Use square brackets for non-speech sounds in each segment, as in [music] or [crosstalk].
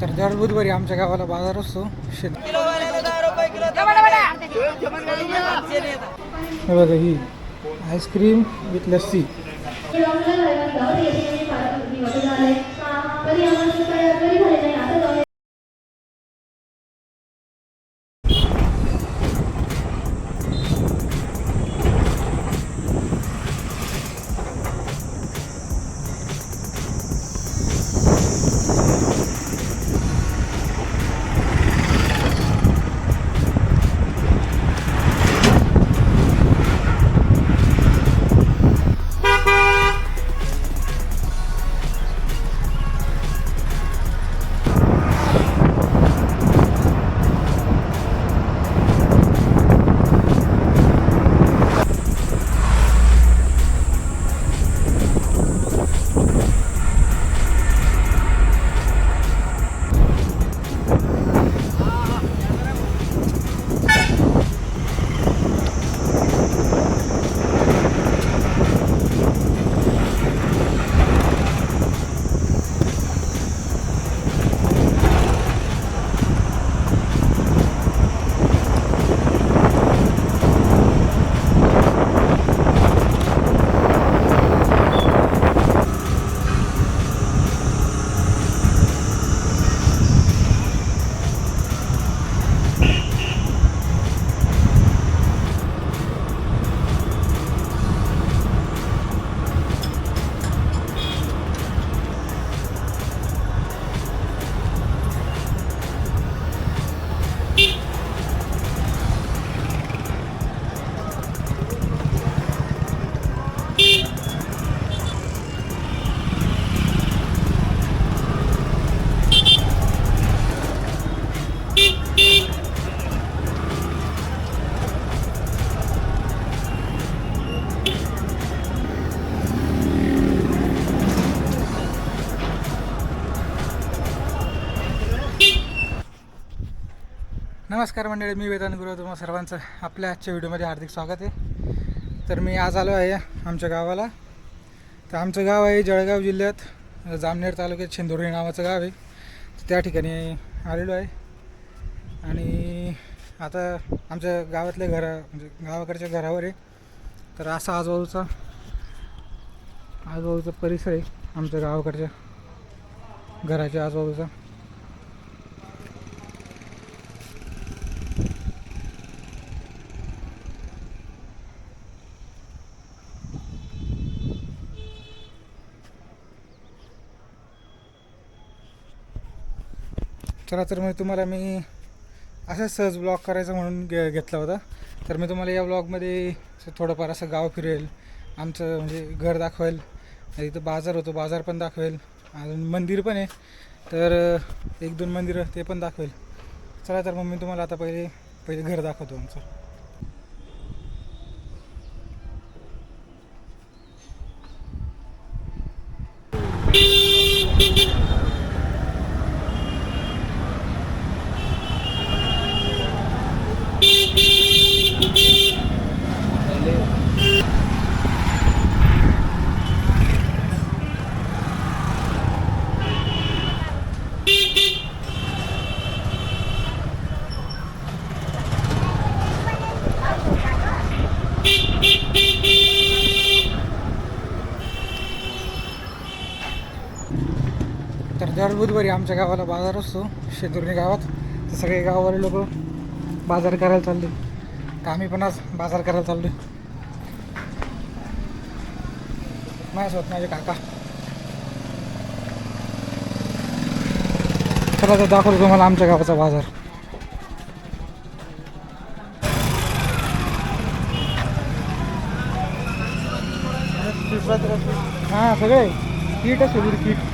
तर दर बुधवारी आमच्या गावाला बाजार असतो. शेत हे बघा ही आईस्क्रीम विथ लस्सी नमस्कार मंडळी मी वेदांत गुरु तुम्हा सर्वांचं आपल्या आजच्या व्हिडिओमध्ये हार्दिक स्वागत आहे. तर मी आज आलो आहे आमच्या गावाला. तर आमचं गाव आहे जळगाव जिल्ह्यात जामनेर तालुक्यात शेंदुर्णी नावाचं गाव आहे. तर त्या ठिकाणी आलेलो आहे. आणि आता आमच्या गावातल्या घरा म्हणजे गावाकडच्या घरावर आहे. तर असा आजूबाजूचा आजूबाजूचा परिसर आहे आमच्या गावाकडच्या घराच्या आजूबाजूचा. चला तर मग तुम्हाला मी असा सहज ब्लॉग करायचा म्हणून घे घेतला होता. तर मी तुम्हाला या ब्लॉगमध्ये असं थोडंफार असं गाव फिरेल आमचं म्हणजे घर दाखवेल इथं बाजार होतो बाजार पण दाखवेल अजून मंदिर पण आहे. तर एक दोन मंदिरं ते पण दाखवेल. चला तर मग मी तुम्हाला आता पहिले पहिले घर दाखवतो आमचं. दर आमच्या गावाला बाजार असतो शेतुर्णी गावात. तर सगळे गाववाले लोक बाजार करायला चालले. तर आम्ही पण आज बाजार करायला चाललो माझ्यासोबत माझे काका. चला तर दाखवतो तुम्हाला आमच्या गावाचा बाजार. हां सगळे. कीट आहे सगळी कीट.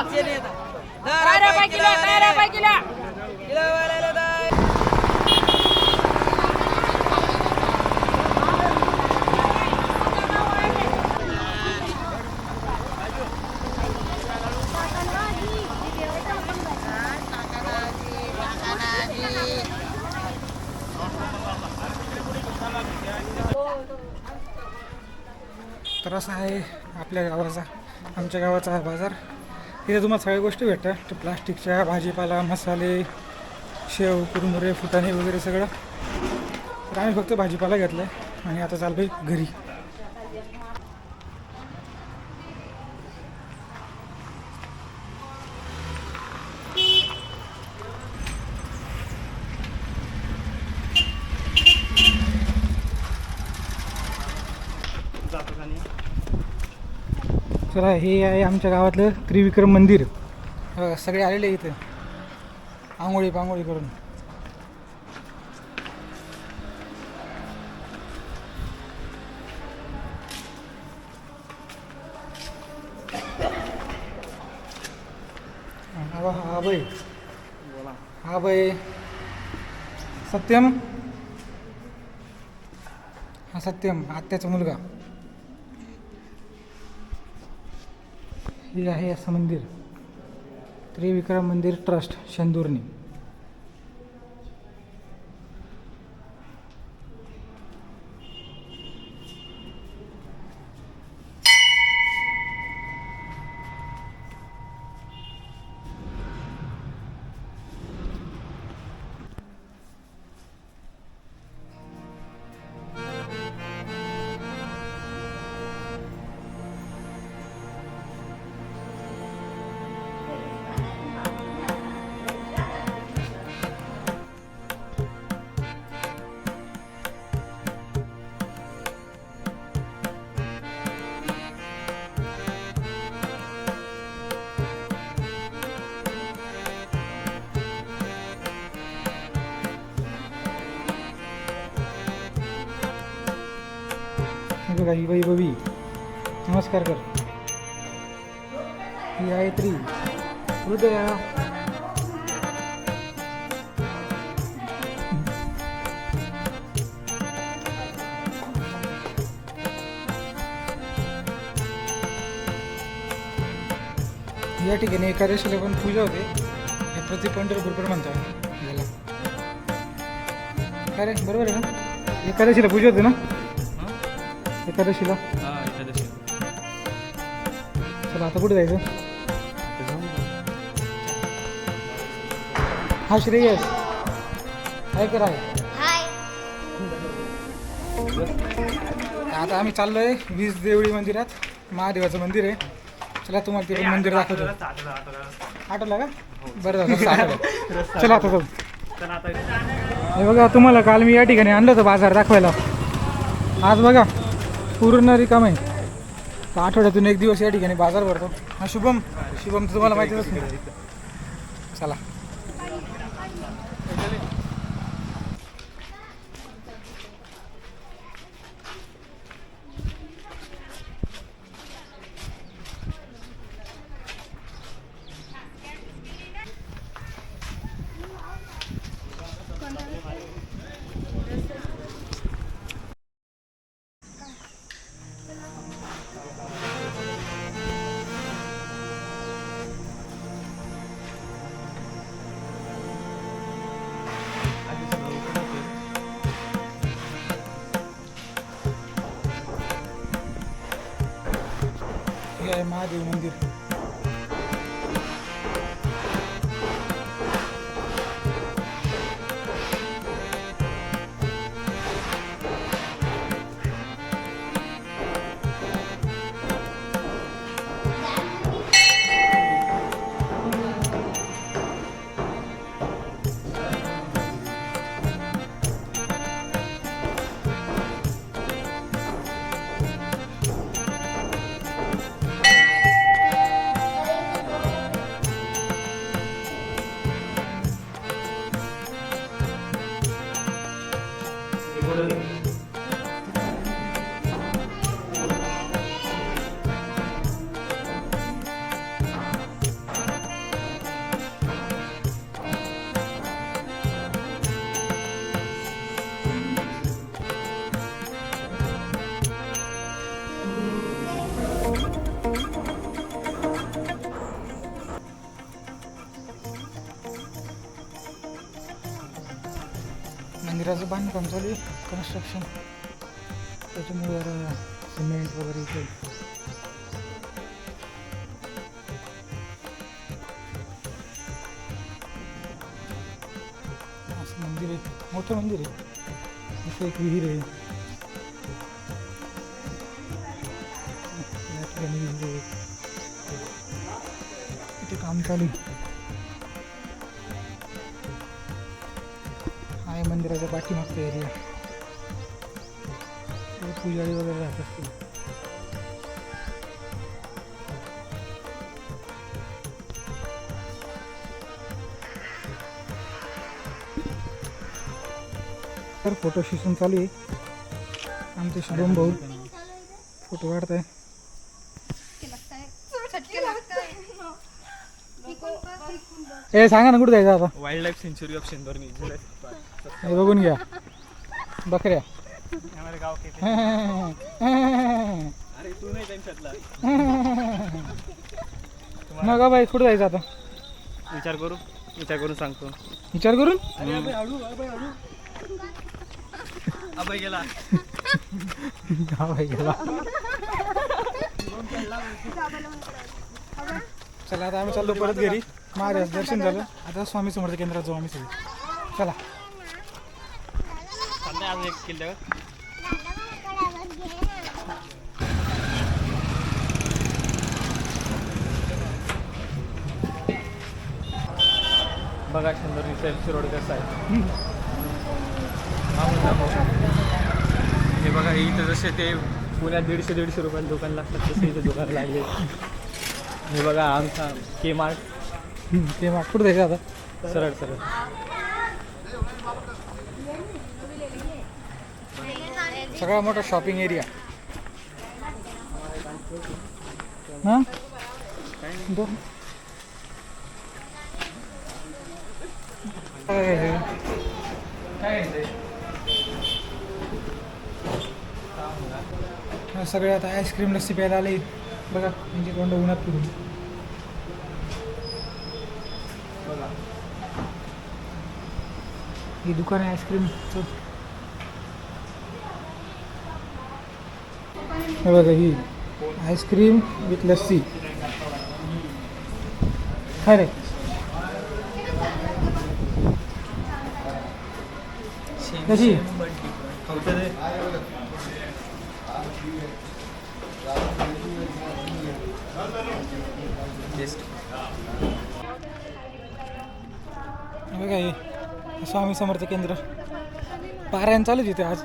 दहा रुपये किलो दहा रुपये किलो. किलो. तर असा आहे आपल्या गावाचा आमच्या गावाचा हा बाजार. इथे तुम्हाला सगळ्या गोष्टी भेटतात. प्लास्टिकच्या भाजीपाला मसाले शेव कुरमुरे फुटाणे वगैरे सगळं. तर आम्ही फक्त भाजीपाला घेतला आहे आणि आता चालतो आहे घरी चला हे आहे आमच्या गावातलं त्रिविक्रम मंदिर. बघा, सगळे आलेले इथे. आंघोळी पांघोळी करून. हा हा बाई. हा बाई. सत्यम? हा सत्यम आत्याचा मुलगा. हे आहे असं मंदिर. त्रिविक्रम मंदिर ट्रस्ट शेंदुर्णी. बघा ही बाई बबी नमस्कार कर. ही आहे त्री. हृदया. या ठिकाणी एकादशीला पण पूजा होते. हे प्रति पंढरपूरकर म्हणतात याला. काय बरोबर आहे ना? एकादशीला पूजा होते ना? एकादशीला. चला आता कुठे जायचं? हा श्रेयस. काय करा आता आम्ही चाललोय वीज देवळी मंदिरात. महादेवाचं मंदिर आहे. चला तुम्हाला ते मंदिर दाखवतो. आठवला का? बरं झालं आठवलं. [laughs] चला आता जाऊ. हे बघा तुम्हाला काल मी या ठिकाणी आणलं होतं बाजार दाखवायला. आज बघा. पूर्ण रिकाम आहे. आठवड्यातून एक दिवस या ठिकाणी बाजार भरतो. हा शुभम. शुभम तर तुम्हाला माहितीच नाही चला. महादेव मंदिर बांधकाम चालू आहे कन्स्ट्रक्शन त्याच्यामुळे जरा सिमेंट वगैरे इथे. असं मंदिर आहे मोठं मंदिर आहे. असं एक विहीर आहे. या ठिकाणी विहीर आहे. इथे काम चालू आहे. मंदिराच्या पाठीमागचा एरिया पुजारी वगैरे राहत असतील. तर फोटो सेशन चालू आहे. आमचे शुभम भाऊ फोटो काढत आहे ए सांगा ना कुठे जायचं आता? Wild life sanctuary of Shendurney जुलै हे बघून घ्या. बकऱ्या. आम्हाला गाव किती अरे तू नाही त्यांच्यातला मग बाई कुठे जायचं आता? विचार करू. विचार करून सांगतो. विचार करून? अभय गेला. हा बाई गेला. चला आता आम्ही चाललो परत घरी. महाराज दर्शन झालं. आता स्वामी समर्थ केंद्रात जाऊ आम्ही सगळे. चला. अजून एक किल्ल्यावर बघा शेंदोरनी सेल्फी रोड कसा आहे हा. हे बघा इथं जसे ते पुण्यात दीडशे दीडशे रुपयाला दुकान लागतात तसे इथे दुकान लागले. हे बघा आमचा के मार्ट हम्म, ते मग कुठे आता? सरळ सरळ. सगळा मोठा शॉपिंग एरिया हां? दोन? हा, सगळे आता आईस्क्रीम लस्सी प्यायला आले. बघा म्हणजे तोंड उन्हात फिरून. ही दुकान आहे आईस्क्रीमचं हे बघा ही आईस्क्रीम विथ लस्सी काय रे कशी बघा हे स्वामी समर्थ केंद्र. पारायण चालू आहे तिथे आज.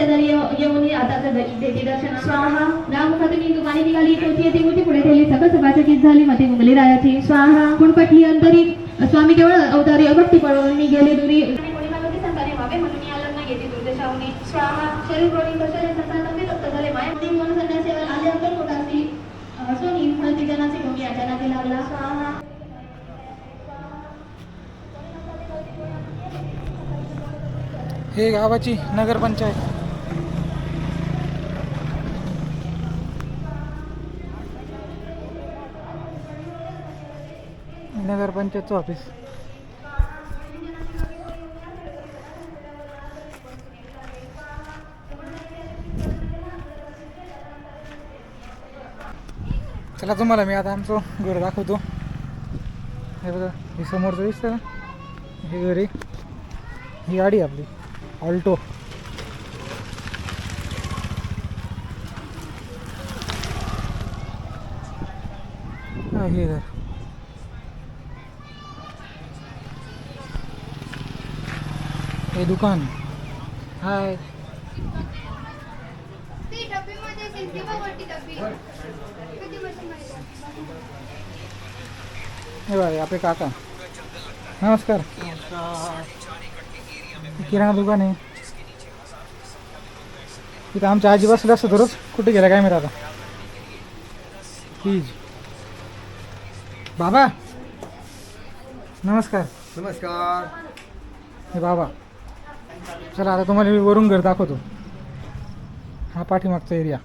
येऊ- येऊन आता दर्शन स्वाहा. इंदू पाणी निघाली. तोची मोठी पुढे ठेवली. सकल सभाचकीत झाली. मते मुंगली रायाची. स्वाहा. कुणपटली अंतरी. स्वामी केवळ अवतारी अभक्ती पळवून मी गेले दुरी स्वाहा. शरीर प्रोणी कशाने संतान तंबी तप्त झाले माया. मध्ये मन संन्यासेवर आले अंतर पोटासी. सोनी हळदी जनाचे भोगी अचानाचे लागला. स्वाहा. हे गावाची नगरपंचायत. पंचायतचं ऑफिस चला तुम्हाला मी आता आमचं घर दाखवतो. हे बघा हे समोरचं दिसतं ना? हे घर आहे. ही गाडी आपली. ऑल्टो हे घर. हे दुकान। हाय. हे बघा आपले काका। नमस्कार। किराणा दुकान आहे इथं आमच्या आजी बसल्या असतं रोज कुठे गेला काय माहिती आता? प्लीज़ बाबा नमस्कार. नमस्कार. हे बाबा चला आता तुम्हाला मी वरून घर दाखवतो. हा पाठीमागचा एरिया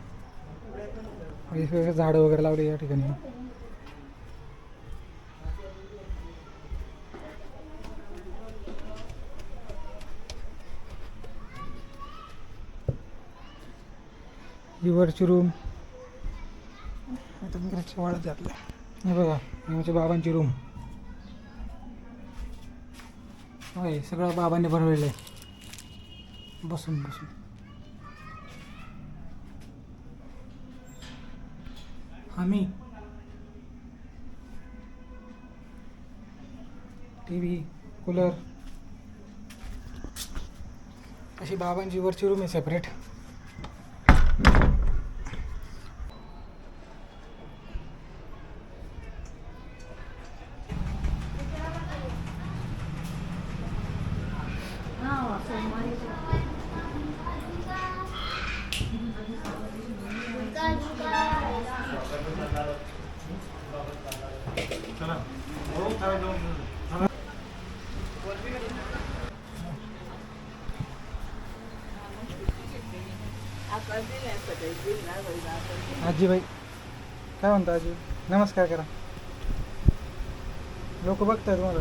झाडं वगैरे लावली या ठिकाणी. ही वरची रूम वाढत घातल्या हे बघा आमच्या बाबांची रूम होय सगळं बाबांनी बनवलेलं आहे. बसून बसून. आम्ही टी व्ही कूलर अशी बाबांची वरची रूम आहे सेपरेट आजीबाई काय म्हणता आजी? नमस्कार करा. लोक बघताय तुम्हाला